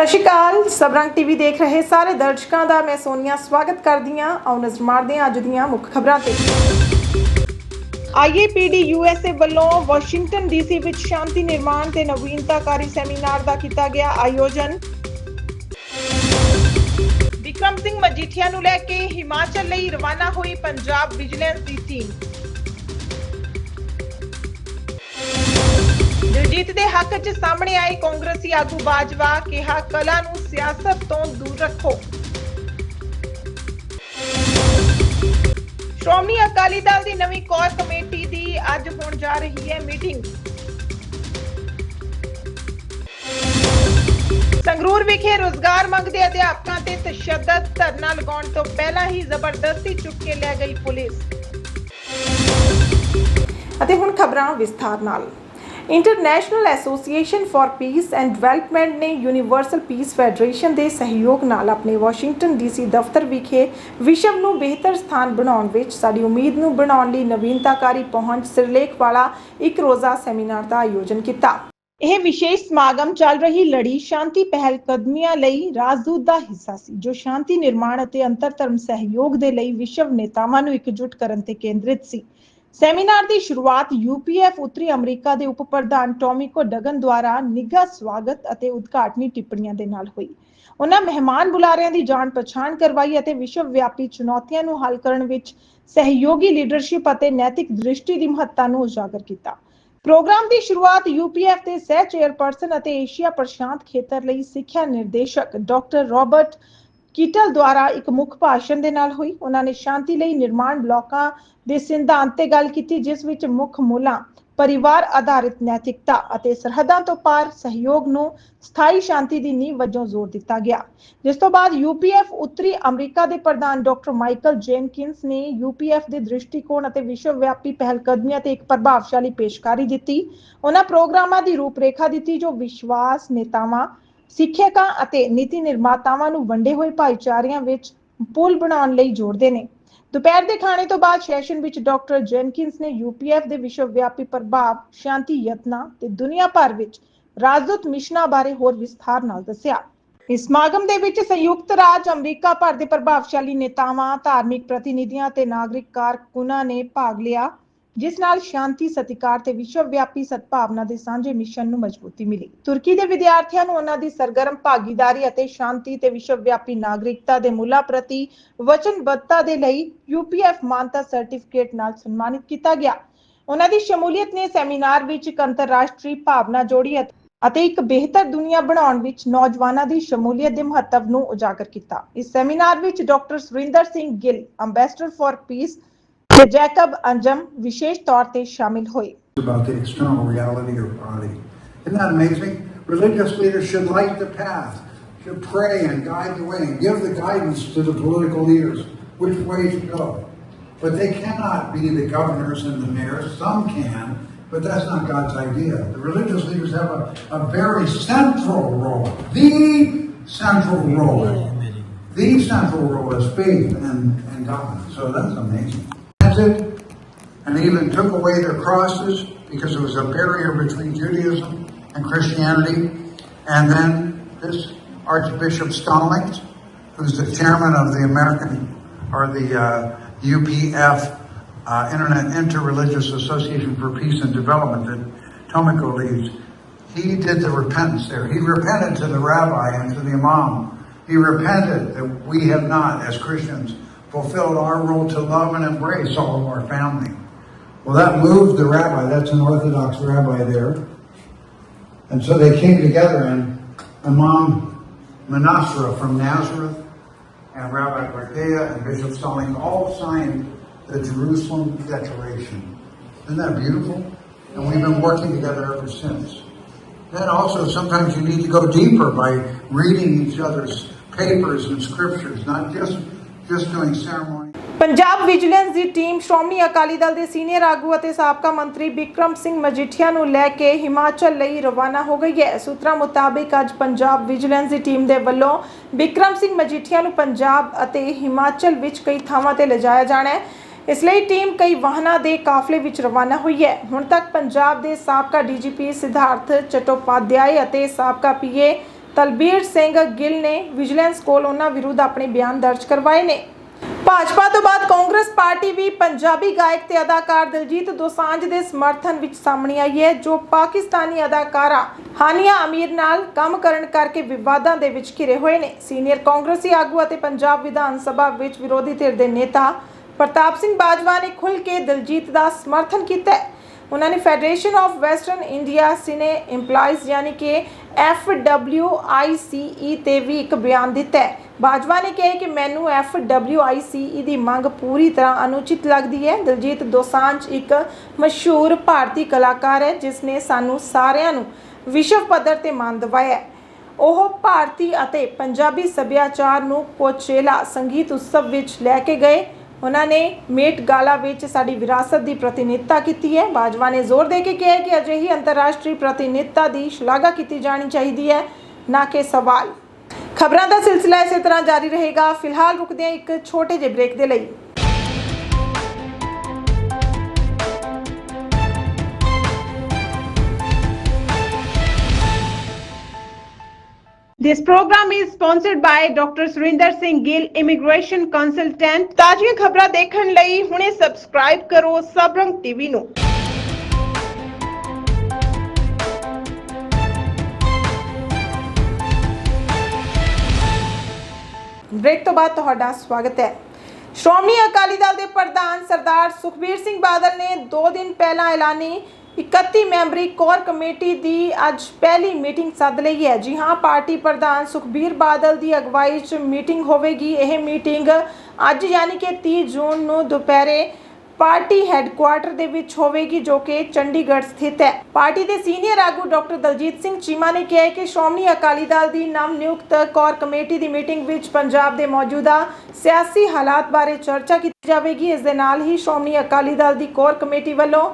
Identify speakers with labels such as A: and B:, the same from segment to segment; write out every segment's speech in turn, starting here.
A: ਸਤਿ ਸ਼੍ਰੀ ਅਕਾਲ। ਸਬਰੰਗ ਟੀਵੀ ਦੇਖ ਰਹੇ ਸਾਰੇ ਦਰਸ਼ਕਾਂ ਦਾ ਮੈਂ ਸੋਨੀਆ ਸਵਾਗਤ ਕਰਦੀ ਹਾਂ। ਆਓ ਨਜ਼ਰ ਮਾਰਦੇ ਹਾਂ ਅੱਜ ਦੀਆਂ ਮੁੱਖ ਖਬਰਾਂ ਤੇ। ਆਈਏਪੀਡੀ ਯੂਐਸਏ ਵੱਲੋਂ ਵਾਸ਼ਿੰਗਟਨ ਡੀਸੀ ਵਿੱਚ ਸ਼ਾਂਤੀ ਨਿਰਮਾਣ ਤੇ ਨਵੀਨਤਾਕਾਰੀ ਸੈਮੀਨਾਰ ਦਾ ਕੀਤਾ ਗਿਆ ਆਯੋਜਨ। ਵਿਕਰਮ ਸਿੰਘ ਮਜੀਠੀਆ ਨੂੰ ਲੈ ਕੇ ਹਿਮਾਚਲ ਲਈ ਰਵਾਨਾ ਹੋਈ ਪੰਜਾਬ ਵਿਜੀਲੈਂਸ ਦੀ ਟੀਮ। ਦਿਲਜੀਤ ਦੇ ਹੱਕ 'ਚ ਸਾਹਮਣੇ ਆਏ ਕਾਂਗਰਸੀ ਆਗੂ ਬਾਜਵਾ ਕਿਹਾ, ਕਲਾ ਨੂੰ ਸਿਆਸਤ ਤੋਂ ਦੂਰ ਰੱਖੋ। ਸ਼੍ਰੋਮਣੀ ਅਕਾਲੀ ਦਲ ਦੀ ਨਵੀਂ ਕੋਰ ਕਮੇਟੀ ਦੀ ਅੱਜ ਹੋਣ ਜਾ ਰਹੀ ਹੈ ਮੀਟਿੰਗ। ਸੰਗਰੂਰ ਵਿਖੇ ਰੋਜ਼ਗਾਰ ਮੰਗਦੇ ਅਧਿਆਪਕਾਂ ਤੇ ਤਸ਼ੱਦਦ ਧਰਨਾ ਲਗਾਉਣ ਤੋਂ ਪਹਿਲਾਂ ਹੀ ਜ਼ਬਰਦਸਤੀ ਚੁੱਕ ਕੇ ਲੈ ਗਈ ਪੁਲਿਸ। ਅਤੇ ਹੁਣ ਖਬਰਾਂ ਵਿਸਥਾਰ ਨਾਲ। International Association for Peace and Development ਨੇ ਯੂਨੀਵਰਸਲ ਪੀਸ ਫੈਡਰੇਸ਼ਨ ਦੇ ਸਹਿਯੋਗ ਨਾਲ ਆਪਣੇ ਵਾਸ਼ਿੰਗਟਨ ਡੀਸੀ ਦਫ਼ਤਰ ਵਿਖੇ ਵਿਸ਼ਵ ਨੂੰ ਬਿਹਤਰ ਸਥਾਨ ਬਣਾਉਣ ਵਿੱਚ ਸਾਡੀ ਉਮੀਦ ਨੂੰ ਬਣਾਉਣ ਲਈ ਨਵੀਨਤਾਕਾਰੀ ਪਹੁੰਚ ਸਿਰਲੇਖ ਵਾਲਾ ਇੱਕ ਰੋਜ਼ਾ ਸੈਮੀਨਾਰ ਦਾ ਆਯੋਜਨ ਕੀਤਾ। ਇਹ ਵਿਸ਼ੇਸ਼ ਸਮਾਗਮ ਚੱਲ ਰਹੀ ਲੜੀ ਸ਼ਾਂਤੀ ਪਹਿਲ ਕਦਮੀਆਂ ਲਈ ਰਾਜਦੂਤ ਦਾ ਹਿੱਸਾ ਸੀ, ਜੋ ਸ਼ਾਂਤੀ ਨਿਰਮਾਣ ਅਤੇ ਅੰਤਰ ਧਰਮ ਸਹਿਯੋਗ ਦੇ ਲਈ ਵਿਸ਼ਵ ਨੇਤਾਵਾਂ ਨੂੰ ਇਕਜੁੱਟ ਕਰਨ ਤੇ ਕੇਂਦਰਿਤ ਸੀ। ਸੈਮੀਨਾਰ ਦੀ ਸ਼ੁਰੂਆਤ ਯੂਪੀਐਫ ਉੱਤਰੀ ਅਮਰੀਕਾ ਦੇ ਉਪ ਪ੍ਰਧਾਨ ਟੋਮਿਕੋ ਡਗਨ ਦੁਆਰਾ ਨਿੱਘਾ ਸਵਾਗਤ ਅਤੇ ਉਦਘਾਟਨੀ ਟਿੱਪਣੀਆਂ ਦੇ ਨਾਲ ਹੋਈ। ਉਹਨਾਂ ਮਹਿਮਾਨ ਬੁਲਾਰਿਆਂ ਦੀ ਜਾਣ ਪਛਾਣ ਕਰਵਾਈ ਅਤੇ ਵਿਸ਼ਵ ਵਿਆਪੀ ਚੁਣੌਤੀਆਂ ਨੂੰ ਹੱਲ ਕਰਨ ਵਿੱਚ ਸਹਿਯੋਗੀ ਲੀਡਰਸ਼ਿਪ ਅਤੇ ਨੈਤਿਕ ਦ੍ਰਿਸ਼ਟੀ ਦੀ ਮਹੱਤਤਾ ਨੂੰ ਉਜਾਗਰ ਕੀਤਾ। ਪ੍ਰੋਗਰਾਮ ਦੀ ਸ਼ੁਰੂਆਤ ਯੂਪੀਐਫ ਦੇ ਸਹਿ ਚੇਅਰਪਰਸਨ ਅਤੇ ਏਸ਼ੀਆ ਪ੍ਰਸ਼ਾਂਤ ਖੇਤਰ ਲਈ ਸਿੱਖਿਆ ਨਿਰਦੇਸ਼ਕ ਡਾਕਟਰ ਰਾਬਰਟ ਕੀਟਲ ਦੁਆਰਾ ਇੱਕ ਮੁੱਖ ਭਾਸ਼ਣ ਦੇ ਨਾਲ ਹੋਈ। ਉਹਨਾਂ ਨੇ ਸ਼ਾਂਤੀ ਲਈ ਨਿਰਮਾਣ ਬਲਾਕਾਂ ਦੇ ਸਿਧਾਂਤ ਤੇ ਗੱਲ ਕੀਤੀ, ਜਿਸ ਵਿੱਚ ਮੁੱਖ ਮੁੱਲਾਂ ਪਰਿਵਾਰ ਆਧਾਰਿਤ ਨੈਤਿਕਤਾ ਅਤੇ ਸਰਹੱਦਾਂ ਤੋਂ ਪਾਰ ਸਹਿਯੋਗ ਨੂੰ ਸਥਾਈ ਸ਼ਾਂਤੀ ਦੀ ਨੀਂਹ ਵਜੋਂ ਜ਼ੋਰ ਦਿੱਤਾ ਗਿਆ। ਜਿਸ ਤੋਂ ਬਾਅਦ ਯੂਪੀਐਫ ਉੱਤਰੀ ਅਮਰੀਕਾ ਦੇ ਪ੍ਰਧਾਨ ਡਾਕਟਰ ਮਾਈਕਲ ਜੇਨਕਿੰਸ ਨੇ ਯੂਪੀਐਫ ਦੇ ਦ੍ਰਿਸ਼ਟੀਕੋਣ ਅਤੇ ਵਿਸ਼ਵ ਵਿਆਪੀ ਪਹਿਲਕਦਮੀਆਂ ਤੇ ਇੱਕ ਪ੍ਰਭਾਵਸ਼ਾਲੀ ਪੇਸ਼ਕਾਰੀ ਦਿੱਤੀ। ਉਹਨਾਂ ਪ੍ਰੋਗਰਾਮਾਂ ਦੀ ਰੂਪਰੇਖਾ ਦਿੱਤੀ, ਜੋ ਵਿਸ਼ਵਾਸ, ਨੇਤਾਵਾਂ ਸਿੱਖਿਆਕਾਂ ਅਤੇ ਨੀਤੀ ਨਿਰਮਾਤਾਵਾਂ ਨੂੰ ਵੰਡੇ ਹੋਏ ਭਾਈਚਾਰਿਆਂ ਵਿੱਚ ਪੁਲ ਬਣਾਉਣ ਲਈ ਜੋੜਦੇ ਨੇ। ਦੁਪਹਿਰ ਦੇ ਖਾਣੇ ਤੋਂ ਬਾਅਦ ਸੈਸ਼ਨ ਵਿੱਚ ਡਾਕਟਰ ਜੈਨਕਿੰਸ ਨੇ ਯੂਪੀਐਫ ਦੇ ਵਿਸ਼ਵ ਵਿਆਪੀ ਪ੍ਰਭਾਵ, ਸ਼ਾਂਤੀ ਯਤਨਾਂ ਤੇ ਦੁਨੀਆ ਭਰ ਵਿੱਚ ਰਾਜਦੂਤ ਮਿਸ਼ਨਾਂ ਬਾਰੇ ਹੋਰ ਵਿਸਥਾਰ ਨਾਲ ਦੱਸਿਆ। ਇਸ ਸਮਾਗਮ ਦੇ ਵਿੱਚ ਸੰਯੁਕਤ ਰਾਜ ਅਮਰੀਕਾ ਭਰ ਦੇ ਪ੍ਰਭਾਵਸ਼ਾਲੀ ਨੇਤਾਵਾਂ, ਧਾਰਮਿਕ ਪ੍ਰਤੀਨਿਧੀਆਂ ਤੇ ਨਾਗਰਿਕ ਕਾਰਕੁਨਾਂ ਨੇ ਭਾਗ ਲਿਆ। ਜਿਸ ਨਾਲ ਸ਼ਾਂਤੀ, ਸਤਿਕਾਰ ਤੇ ਵਿਸ਼ਵ ਵਿਆਪੀ ਸਦਭਾਵਨਾ ਦੇ ਸਾਂਝੇ ਮਿਸ਼ਨ ਨੂੰ ਮਜ਼ਬੂਤੀ ਮਿਲੀ। ਤੁਰਕੀ ਦੇ ਵਿਦਿਆਰਥੀਆਂ ਨੂੰ ਉਹਨਾਂ ਦੀ ਸਰਗਰਮ ਭਾਗੀਦਾਰੀ ਅਤੇ ਸ਼ਾਂਤੀ ਤੇ ਵਿਸ਼ਵ ਵਿਆਪੀ ਨਾਗਰਿਕਤਾ ਦੇ ਮੁੱਲਾਂ ਪ੍ਰਤੀ ਵਚਨਬੱਧਤਾ ਦੇ ਲਈ ਯੂਪੀਐਫ ਮਾਨਤਾ ਸਰਟੀਫਿਕੇਟ ਨਾਲ ਸਨਮਾਨਿਤ ਕੀਤਾ ਗਿਆ। ਉਹਨਾਂ ਦੀ ਸ਼ਮੂਲੀਅਤ ਨੇ ਸੈਮੀਨਾਰ ਵਿੱਚ ਇੱਕ ਅੰਤਰਰਾਸ਼ਟਰੀ ਭਾਵਨਾ ਜੋੜੀ ਅਤੇ ਇੱਕ ਬਿਹਤਰ ਦੁਨੀਆ ਬਣਾਉਣ ਵਿੱਚ ਨੌਜਵਾਨਾਂ ਦੀ ਸ਼ਮੂਲੀਅਤ ਦੇ ਮਹੱਤਵ ਨੂੰ ਉਜਾਗਰ ਕੀਤਾ। ਇਸ ਸੈਮੀਨਾਰ ਵਿੱਚ doctor Surinder Singh Gill, ambassador for peace कि जैकब अंजम विशेष तौर से शामिल
B: about the external reality of body. Isn't that amazing? Religious leaders should light the path, should pray and guide the way and give the guidance to the political leaders which way to go. But they cannot be the governors and the mayors. Some can, but that's not God's idea. The religious leaders have a, a very central role, the central role. The central role is faith and, and God. So that's amazing. It and even took away their crosses because it was a barrier between Judaism and Christianity. And then this Archbishop Stallings, who's the chairman of the American or the uh, UPF, uh, Internet Interreligious Association for Peace and Development that Tomiko leads, he did the repentance there. He repented to the rabbi and to the imam. He repented that we have not, as Christians, fulfilled our role to love and embrace all of our family. Well, that moved the rabbi. That's an Orthodox rabbi there. And so they came together, and Imam Manasra from Nazareth and Rabbi Barkea and Bishop Stalling all signed the Jerusalem Declaration. Isn't that beautiful? And we've been working together ever since. Then also, sometimes you need to go deeper by reading each other's papers and scriptures, not just just doing ceremony.
A: Punjab vigilance the team Shiromani Akali Dal ਦੇ senior ਆਗੂ ਅਤੇ ਸਾਬਕਾ ਮੰਤਰੀ ਬਿਕਰਮ ਸਿੰਘ ਮਜੀਠੀਆ ਨੂੰ ਲੈ ਕੇ ਹਿਮਾਚਲ ਲਈ ਰਵਾਨਾ ਹੋ ਗਈ ਹੈ। ਸੂਤਰਾਂ ਮੁਤਾਬਿਕ ਅੱਜ ਪੰਜਾਬ ਵਿਜੀਲੈਂਸ ਦੀ ਟੀਮ ਦੇ ਵੱਲੋਂ ਬਿਕਰਮ ਸਿੰਘ ਮਜੀਠੀਆ ਨੂੰ ਪੰਜਾਬ ਅਤੇ ਹਿਮਾਚਲ ਵਿੱਚ ਕਈ ਥਾਵਾਂ ਤੇ ਲਿਜਾਇਆ ਜਾਣਾ ਹੈ। ਇਸ ਲਈ ਟੀਮ ਕਈ ਵਾਹਨਾਂ ਦੇ ਕਾਫਲੇ ਵਿੱਚ ਰਵਾਨਾ ਹੋਈ ਹੈ। ਹੁਣ ਤੱਕ ਪੰਜਾਬ ਦੇ ਸਾਬਕਾ ਡੀਜੀਪੀ ਸਿਧਾਰਥ ਚਟੋਪਾਧਿਆਏ ਅਤੇ ਸਾਬਕਾ ਪੀਏ ਤਲਬੀਰ ਸਿੰਘ ਗਿੱਲ ਨੇ ਵਿਜੀਲੈਂਸ ਕੋਲ ਉਹਨਾਂ ਵਿਰੁੱਧ ਆਪਣੇ ਬਿਆਨ ਦਰਜ ਕਰਵਾਏ ਨੇ। ਭਾਜਪਾ ਤੋਂ ਬਾਅਦ ਕਾਂਗਰਸ ਪਾਰਟੀ ਵੀ ਪੰਜਾਬੀ ਗਾਇਕ ਤੇ ਅਦਾਕਾਰ ਦਿਲਜੀਤ ਦੋਸਾਂਝ ਦੇ ਸਮਰਥਨ ਵਿੱਚ ਸਾਹਮਣੇ ਆਈ ਹੈ, ਜੋ ਪਾਕਿਸਤਾਨੀ ਅਦਾਕਾਰਾ ਹਾਨੀਆ ਅਮੀਰ ਨਾਲ ਕੰਮ ਕਰਨ ਕਰਕੇ ਵਿਵਾਦਾਂ ਦੇ ਵਿੱਚ ਘਿਰੇ ਹੋਏ ਨੇ। ਸੀਨੀਅਰ ਕਾਂਗਰਸੀ ਆਗੂ ਅਤੇ ਪੰਜਾਬ ਵਿਧਾਨ ਸਭਾ ਵਿੱਚ ਵਿਰੋਧੀ ਧਿਰ ਦੇ ਨੇਤਾ ਪ੍ਰਤਾਪ ਸਿੰਘ ਬਾਜਵਾ ਨੇ ਖੁੱਲ੍ਹ ਕੇ ਦਿਲਜੀਤ ਦਾ ਸਮਰਥਨ ਕੀਤਾ ਹੈ। ਉਹਨਾਂ ਨੇ Federation of Western India Cine EMPLOYEES ਯਾਨੀ ਕਿ ਐੱਫ ਡਬਲਿਊ ਆਈ ਸੀ ਈ ਤੇ ਵੀ ਇੱਕ ਬਿਆਨ ਦਿੱਤਾ ਹੈ। ਬਾਜਵਾ ਨੇ ਕਿਹਾ ਕਿ ਮੈਨੂੰ ਐਫ ਡਬਲਿਊ ਆਈ ਸੀ ਈ ਦੀ ਮੰਗ ਪੂਰੀ ਤਰ੍ਹਾਂ ਅਨੁਚਿਤ ਲੱਗਦੀ ਹੈ। ਦਲਜੀਤ ਦੋਸਾਂਝ ਇੱਕ ਮਸ਼ਹੂਰ ਭਾਰਤੀ ਕਲਾਕਾਰ ਹੈ, ਜਿਸ ਨੇ ਸਾਨੂੰ ਸਾਰਿਆਂ ਨੂੰ ਵਿਸ਼ਵ ਪੱਧਰ ਤੇ ਮਾਣ ਦਿਵਾਇਆ ਹੈ। ਉਹ ਭਾਰਤੀ ਅਤੇ ਪੰਜਾਬੀ ਸੱਭਿਆਚਾਰ ਨੂੰ ਕੋਚੇਲਾ ਸੰਗੀਤ ਉਤਸਵ ਵਿੱਚ ਲੈ ਕੇ ਗਏ। ਉਹਨਾਂ ਨੇ ਮੇਟ ਗਾਲਾ ਵਿੱਚ ਸਾਡੀ ਵਿਰਾਸਤ ਦੀ ਪ੍ਰਤੀਨਿਧਤਾ ਕੀਤੀ ਹੈ। ਬਾਜਵਾ ਨੇ ਜ਼ੋਰ ਦੇ ਕੇ ਕਿਹਾ ਕਿ ਅਜਿਹੀ ਅੰਤਰਰਾਸ਼ਟਰੀ ਪ੍ਰਤੀਨਿਧਤਾ ਦੀ ਸ਼ਲਾਘਾ ਕੀਤੀ ਜਾਣੀ ਚਾਹੀਦੀ ਹੈ, ਨਾ ਕਿ ਸਵਾਲ। ਖਬਰਾਂ ਦਾ ਸਿਲਸਿਲਾ ਇਸੇ ਤਰ੍ਹਾਂ ਜਾਰੀ ਰਹੇਗਾ। ਫਿਲਹਾਲ ਰੁਕਦੇ ਹਾਂ ਇੱਕ ਛੋਟੇ ਜਿਹੇ ਬ੍ਰੇਕ ਦੇ ਲਈ। This program is sponsored by Dr. Surinder Singh Gill, Immigration Consultant. ਤਾਜ਼ੀਆਂ ਖਬਰਾਂ ਦੇਖਣ ਲਈ ਹੁਣੇ ਸਬਸਕ੍ਰਾਈਬ ਕਰੋ ਸਬਰੰਗ ਟੀਵੀ ਨੂੰ। ਬ੍ਰੇਕ ਤੋਂ ਬਾਅਦ ਤੁਹਾਡਾ ਸਵਾਗਤ ਹੈ ਸ਼੍ਰੋਮਣੀ ਅਕਾਲੀ ਦਲ ਦੇ ਪ੍ਰਧਾਨ ਸਰਦਾਰ ਸੁਖਬੀਰ ਸਿੰਘ ਬਾਦਲ ਨੇ 2 ਦਿਨ ਪਹਿਲਾਂ ਐਲਾਨੀ 31 ਮੈਂਬਰੀ ਕੋਰ ਕਮੇਟੀ ਦੀ ਅੱਜ ਪਹਿਲੀ ਮੀਟਿੰਗ ਸੱਦ ਲਈ ਹੈ। ਜੀ ਹਾਂ, ਪਾਰਟੀ ਪ੍ਰਧਾਨ ਸੁਖਬੀਰ ਬਾਦਲ ਦੀ ਅਗਵਾਈ 'ਚ ਮੀਟਿੰਗ ਹੋਵੇਗੀ। ਇਹ ਮੀਟਿੰਗ ਅੱਜ ਯਾਨੀ ਕਿ 30 ਜੂਨ ਨੂੰ ਦੁਪਹਿਰੇ ਪਾਰਟੀ ਹੈੱਡਕੁਆਰਟਰ ਦੇ ਵਿੱਚ ਹੋਵੇਗੀ, ਜੋ ਕਿ ਚੰਡੀਗੜ੍ਹ ਸਥਿਤ ਹੈ। ਪਾਰਟੀ ਦੇ ਸੀਨੀਅਰ ਆਗੂ ਡਾਕਟਰ ਦਲਜੀਤ ਸਿੰਘ ਚੀਮਾ ਨੇ ਕਿਹਾ ਕਿ ਸ਼੍ਰੋਮਣੀ ਅਕਾਲੀ ਦਲ ਦੀ ਨਵ ਨਿਯੁਕਤ ਕੋਰ ਕਮੇਟੀ ਦੀ ਮੀਟਿੰਗ ਵਿੱਚ ਪੰਜਾਬ ਦੇ ਮੌਜੂਦਾ ਸਿਆਸੀ ਹਾਲਾਤ ਬਾਰੇ ਚਰਚਾ ਕੀਤੀ ਜਾਵੇਗੀ। ਇਸ ਦੇ ਨਾਲ ਹੀ ਸ਼੍ਰੋਮਣੀ ਅਕਾਲੀ ਦਲ ਦੀ ਕੋਰ ਕਮੇਟੀ ਵੱਲੋਂ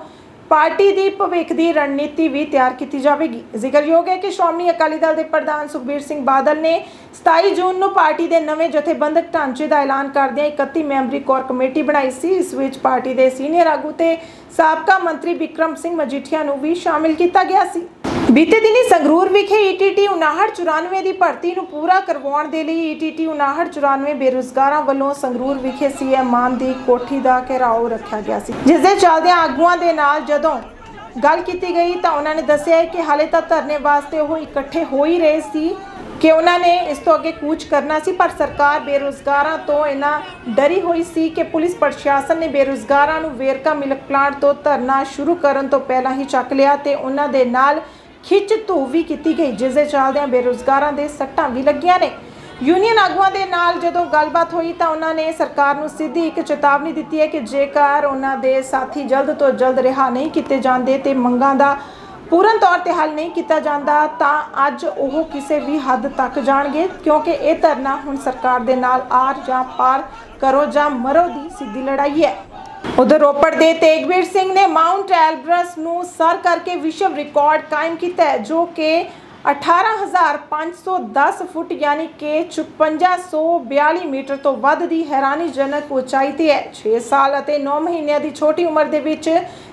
A: ਪਾਰਟੀ ਦੀ ਭਵਿੱਖ ਦੀ ਰਣਨੀਤੀ ਵੀ ਤਿਆਰ ਕੀਤੀ ਜਾਵੇਗੀ। ਜ਼ਿਕਰਯੋਗ ਹੈ ਕਿ ਸ਼੍ਰੋਮਣੀ ਅਕਾਲੀ ਦਲ ਦੇ ਪ੍ਰਧਾਨ ਸੁਖਬੀਰ ਸਿੰਘ ਬਾਦਲ ਨੇ 27 ਜੂਨ ਨੂੰ ਪਾਰਟੀ ਦੇ ਨਵੇਂ ਜਥੇਬੰਦਕ ਢਾਂਚੇ ਦਾ ਐਲਾਨ ਕਰਦਿਆਂ 31 ਮੈਂਬਰੀ ਕੋਰ ਕਮੇਟੀ ਬਣਾਈ ਸੀ। ਇਸ ਵਿੱਚ ਪਾਰਟੀ ਦੇ ਸੀਨੀਅਰ ਆਗੂ ਤੇ ਸਾਬਕਾ ਮੰਤਰੀ ਵਿਕਰਮ ਸਿੰਘ ਮਜੀਠੀਆ ਨੂੰ ਵੀ ਸ਼ਾਮਿਲ ਕੀਤਾ ਗਿਆ ਸੀ। ਬੀਤੇ ਦਿਨੀ ਸੰਗਰੂਰ ਵਿਖੇ E ਈਟੀਟੀ 5994 ਦੀ ਭਰਤੀ ਨੂੰ ਪੂਰਾ ਕਰਵਾਉਣ ਦੇ ਲਈ E 5994 ਬੇਰੁਜ਼ਗਾਰਾਂ ਵੱਲੋਂ ਸੰਗਰੂਰ ਵਿਖੇ ਸੀਐਮ ਮਾਨ ਦੀ ਕੋਠੀ ਦਾ ਘਿਰਾਓ ਰੱਖਿਆ ਗਿਆ ਸੀ। ਜਿਸ ਦੇ ਚੱਲਦਿਆਂ ਆਗੂਆਂ ਦੇ ਨਾਲ ਜਦੋਂ ਗੱਲ ਕੀਤੀ ਗਈ ਤਾਂ ਉਹਨਾਂ ਨੇ ਦੱਸਿਆ ਕਿ ਹਾਲੇ ਤਾਂ ਧਰਨੇ ਵਾਸਤੇ ਉਹ ਇਕੱਠੇ ਹੋ ਹੀ ਰਹੇ ਸੀ ਕਿ ਉਹਨਾਂ ਨੇ ਇਸ ਤੋਂ ਅੱਗੇ ਕੂਚ ਕਰਨਾ ਸੀ, ਪਰ ਸਰਕਾਰ ਬੇਰੁਜ਼ਗਾਰਾਂ ਤੋਂ ਇਹਨਾਂ ਡਰੀ ਹੋਈ ਸੀ ਕਿ ਪੁਲਿਸ ਪ੍ਰਸ਼ਾਸਨ ਨੇ ਬੇਰੁਜ਼ਗਾਰਾਂ ਨੂੰ ਵੇਰਕਾ ਮਿਲਕ ਪਲਾਂਟ ਤੋਂ ਧਰਨਾ ਸ਼ੁਰੂ ਕਰਨ ਤੋਂ ਪਹਿਲਾਂ ਹੀ ਚੱਕ ਲਿਆ ਤੇ ਉਹਨਾਂ ਦੇ ਨਾਲ ਖਿੱਚ ਧੂ ਵੀ ਕੀਤੀ ਗਈ, ਜਿਸ ਦੇ ਚੱਲਦਿਆਂ ਬੇਰੁਜ਼ਗਾਰਾਂ ਦੇ ਸੱਟਾਂ ਵੀ ਲੱਗੀਆਂ ਨੇ। ਯੂਨੀਅਨ ਆਗੂਆਂ ਦੇ ਨਾਲ ਜਦੋਂ ਗੱਲਬਾਤ ਹੋਈ ਤਾਂ ਉਹਨਾਂ ਨੇ ਸਰਕਾਰ ਨੂੰ ਸਿੱਧੀ ਇੱਕ ਚੇਤਾਵਨੀ ਦਿੱਤੀ ਹੈ ਕਿ ਜੇਕਰ ਉਹਨਾਂ ਦੇ ਸਾਥੀ ਜਲਦ ਤੋਂ ਜਲਦ ਰਿਹਾ ਨਹੀਂ ਕੀਤੇ ਜਾਂਦੇ ਤੇ ਮੰਗਾਂ ਦਾ ਪੂਰਨ ਤੌਰ ਤੇ ਹੱਲ ਨਹੀਂ ਕੀਤਾ ਜਾਂਦਾ, ਤਾਂ ਅੱਜ ਉਹ ਕਿਸੇ ਵੀ ਹੱਦ ਤੱਕ ਜਾਣਗੇ, ਕਿਉਂਕਿ ਇਹ ਧਰਨਾ ਹੁਣ ਸਰਕਾਰ ਦੇ ਨਾਲ ਆਰ ਜਾਂ ਪਾਰ ਕਰੋ ਜਾਂ ਮਰੋ ਦੀ ਸਿੱਧੀ ਲੜਾਈ ਹੈ। ਉਧਰ ਰੋਪੜ ਦੇ ਤੇਗਵੀਰ ਸਿੰਘ ਨੇ ਮਾਉਂਟ ਐਲਬਰਸ ਨੂੰ ਸਰ ਕਰਕੇ ਵਿਸ਼ਵ ਰਿਕਾਰਡ ਕਾਇਮ ਕੀਤਾ ਹੈ, ਜੋ ਕਿ 18510 ਫੁੱਟ ਯਾਨੀ ਕਿ 5642 ਮੀਟਰ ਤੋਂ ਵੱਧ ਦੀ ਹੈਰਾਨੀਜਨਕ ਉਚਾਈ ਤੇ ਹੈ। 6 ਸਾਲ ਅਤੇ 9 ਮਹੀਨਿਆਂ ਦੀ ਛੋਟੀ ਉਮਰ ਦੇ ਵਿੱਚ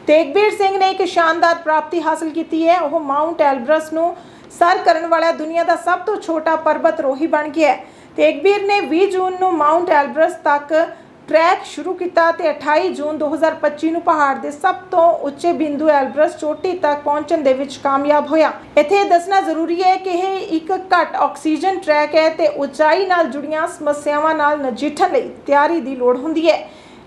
A: ਤੇਗਵੀਰ ਸਿੰਘ ਨੇ ਇੱਕ ਸ਼ਾਨਦਾਰ ਪ੍ਰਾਪਤੀ ਹਾਸਲ ਕੀਤੀ ਹੈ। ਉਹ ਮਾਉਂਟ ਐਲਬਰਸ ਨੂੰ ਸਰ ਕਰਨ ਵਾਲਾ ਦੁਨੀਆ ਦਾ ਸਭ ਤੋਂ ਛੋਟਾ ਪਰਬਤ ਰੋਹੀ ਬਣ ਗਿਆ ਹੈ। ਤੇਗਵੀਰ ਨੇ 20 ਜੂਨ ਨੂੰ ਮਾਉਂਟ ਐਲਬਰਸ ਤੱਕ ਟਰੈਕ ਸ਼ੁਰੂ ਕੀਤਾ ਤੇ 28 ਜੂਨ 2025 ਨੂੰ ਪਹਾੜ ਦੇ ਸਭ ਤੋਂ ਉੱਚੇ ਬਿੰਦੂ ਐਲਬਰਸ ਚੋਟੀ ਤੱਕ ਪਹੁੰਚਣ ਦੇ ਵਿੱਚ ਕਾਮਯਾਬ ਹੋਇਆ। ਇੱਥੇ ਇਹ ਦੱਸਣਾ ਜ਼ਰੂਰੀ ਹੈ ਕਿ ਇਹ ਇੱਕ ਘੱਟ ਆਕਸੀਜਨ ਟਰੈਕ ਹੈ ਤੇ ਉਚਾਈ ਨਾਲ ਜੁੜੀਆਂ ਸਮੱਸਿਆਵਾਂ ਨਾਲ ਨਜਿੱਠਣ ਲਈ ਤਿਆਰੀ ਦੀ ਲੋੜ ਹੁੰਦੀ ਹੈ।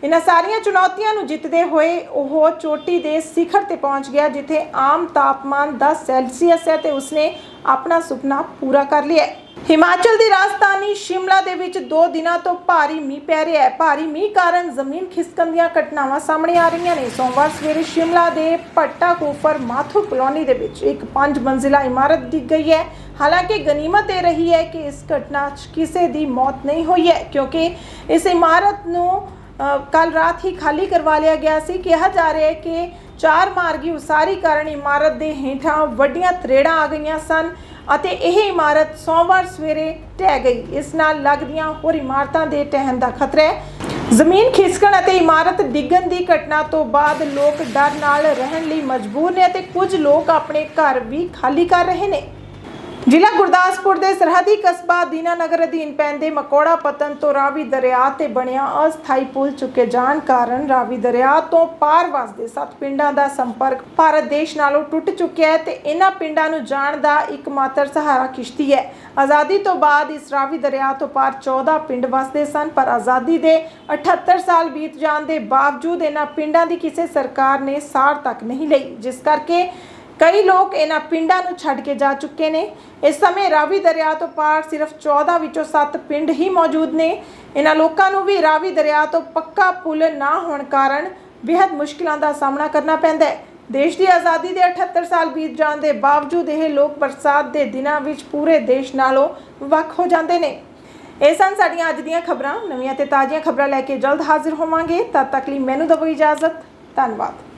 A: ਇਹਨਾਂ ਸਾਰੀਆਂ ਚੁਣੌਤੀਆਂ ਨੂੰ ਜਿੱਤਦੇ ਹੋਏ ਉਹ ਚੋਟੀ ਦੇ ਸਿਖਰ ਤੇ ਪਹੁੰਚ ਗਿਆ, ਜਿੱਥੇ ਆਮ ਤਾਪਮਾਨ 10 ਸੈਲਸੀਅਸ ਹੈ ਤੇ ਉਸਨੇ ਆਪਣਾ ਸੁਪਨਾ ਪੂਰਾ ਕਰ ਲਿਆ ਹਿਮਾਚਲ ਦੀ ਰਾਜਧਾਨੀ ਸ਼ਿਮਲਾ ਦੇ ਵਿੱਚ 2 ਦਿਨਾਂ ਤੋਂ ਭਾਰੀ ਮੀਂਹ ਪੈ ਰਿਹਾ ਹੈ। ਭਾਰੀ ਮੀਂਹ ਕਾਰਨ ਜ਼ਮੀਨ ਖਿਸਕਣ ਦੀਆਂ ਘਟਨਾਵਾਂ ਸਾਹਮਣੇ ਆ ਰਹੀਆਂ ਨੇ। ਸੋਮਵਾਰ ਸਵੇਰੇ ਸ਼ਿਮਲਾ ਦੇ ਪੱਟਾ ਕੋਫਰ ਮਾਥੁਰ ਕਲੋਨੀ ਦੇ ਵਿੱਚ ਇੱਕ ਪੰਜ ਮੰਜ਼ਿਲਾ ਇਮਾਰਤ ਡਿੱਗ ਗਈ ਹੈ। ਹਾਲਾਂਕਿ ਗਨੀਮਤ ਇਹ ਰਹੀ ਹੈ ਕਿ ਇਸ ਘਟਨਾ 'ਚ ਕਿਸੇ ਦੀ ਮੌਤ ਨਹੀਂ ਹੋਈ ਹੈ, ਕਿਉਂਕਿ ਇਸ ਇਮਾਰਤ ਨੂੰ ਕੱਲ ਰਾਤ ਹੀ ਖਾਲੀ ਕਰਵਾ ਲਿਆ ਗਿਆ ਸੀ। ਕਿਹਾ ਜਾ ਰਿਹਾ ਹੈ ਕਿ ਚਾਰ ਮਾਰਗੀ ਉਸਾਰੀ ਕਾਰਨ ਇਮਾਰਤ ਦੇ ਹੇਠਾਂ ਵੱਡੀਆਂ ਤਰੇੜਾਂ ਆ ਗਈਆਂ ਸਨ। ਅਤੇ ਇਹ ਇਮਾਰਤ ਸੋਮਵਾਰ ਸਵੇਰੇ ਢਹਿ ਗਈ। ਇਸ ਨਾਲ ਲੱਗਦੀਆਂ ਹੋਰ ਇਮਾਰਤਾਂ ਦੇ ਢਹਿਣ ਦਾ ਖਤਰਾ ਹੈ। ਜ਼ਮੀਨ ਖਿਸਕਣ ਅਤੇ ਇਮਾਰਤ ਡਿੱਗਣ ਦੀ ਘਟਨਾ ਤੋਂ ਬਾਅਦ ਲੋਕ ਡਰ ਨਾਲ ਰਹਿਣ ਲਈ ਮਜਬੂਰ ਨੇ ਅਤੇ ਕੁਝ ਲੋਕ ਆਪਣੇ ਘਰ ਵੀ ਖਾਲੀ ਕਰ ਰਹੇ ਨੇ। ਜ਼ਿਲ੍ਹਾ ਗੁਰਦਾਸਪੁਰ ਦੇ ਸਰਹੱਦੀ ਕਸਬਾ ਦੀਨਾਨਗਰ ਅਧੀਨ ਪੈਂਦੇ ਮਕੌੜਾ ਪਤਨ ਤੋਂ ਰਾਵੀ ਦਰਿਆ ਤੇ ਬਣਿਆ ਅਸਥਾਈ ਪੁਲ ਚੁੱਕੇ ਜਾਣ ਕਾਰਨ ਰਾਵੀ ਦਰਿਆ ਤੋਂ ਪਾਰ ਵਸਦੇ ਸੱਤ ਪਿੰਡਾਂ ਦਾ ਸੰਪਰਕ ਭਾਰਤ ਦੇਸ਼ ਨਾਲੋਂ ਟੁੱਟ ਚੁੱਕਿਆ ਹੈ ਤੇ ਇਹਨਾਂ ਪਿੰਡਾਂ ਨੂੰ ਜਾਣ ਦਾ ਇੱਕਮਾਤਰ ਸਹਾਰਾ ਕਿਸ਼ਤੀ ਹੈ। ਆਜ਼ਾਦੀ ਤੋਂ ਬਾਅਦ ਇਸ ਰਾਵੀ ਦਰਿਆ ਤੋਂ ਪਾਰ 14 ਪਿੰਡ ਵਸਦੇ ਸਨ, ਪਰ ਆਜ਼ਾਦੀ ਦੇ 78 ਸਾਲ ਬੀਤ ਜਾਣ ਦੇ ਬਾਵਜੂਦ ਇਹਨਾਂ ਪਿੰਡਾਂ ਦੀ ਕਿਸੇ ਸਰਕਾਰ ਨੇ ਸਾਰ ਤੱਕ ਨਹੀਂ ਲਈ, ਜਿਸ ਕਰਕੇ ਕਈ ਲੋਕ ਇਹਨਾਂ ਪਿੰਡਾਂ ਨੂੰ ਛੱਡ ਕੇ ਜਾ ਚੁੱਕੇ ਨੇ। ਇਸ ਸਮੇਂ ਰਾਵੀ ਦਰਿਆ ਤੋਂ ਪਾਰ ਸਿਰਫ 14 ਵਿੱਚੋਂ 7 ਪਿੰਡ ਹੀ ਮੌਜੂਦ ਨੇ। ਇਹਨਾਂ ਲੋਕਾਂ ਨੂੰ ਵੀ ਰਾਵੀ ਦਰਿਆ ਤੋਂ ਪੱਕਾ ਪੁਲ ਨਾ ਹੋਣ ਕਾਰਨ ਬੇहद ਮੁਸ਼ਕਿਲਾਂ ਦਾ ਸਾਹਮਣਾ ਕਰਨਾ ਪੈਂਦਾ ਹੈ। ਦੇਸ਼ ਦੀ ਆਜ਼ਾਦੀ ਦੇ 78 ਸਾਲ ਬੀਤ ਜਾਣ ਦੇ ਬਾਵਜੂਦ ਇਹ ਲੋਕ ਬਰਸਾਤ ਦੇ ਦਿਨਾਂ ਵਿੱਚ ਪੂਰੇ ਦੇਸ਼ ਨਾਲੋਂ ਵੱਖ ਹੋ ਜਾਂਦੇ ਨੇ। ਇਹ ਸਨ ਸਾਡੀਆਂ ਅੱਜ ਦੀਆਂ ਖਬਰਾਂ। ਨਵੀਆਂ ਤੇ ਤਾਜ਼ੀਆਂ ਖਬਰਾਂ ਲੈ ਕੇ ਜਲਦ ਹਾਜ਼ਰ ਹੋਵਾਂਗੇ। ਤਦ ਤੱਕ ਲਈ ਮੈਨੂੰ ਦਿਓ ਇਜਾਜ਼ਤ। ਧੰਨਵਾਦ।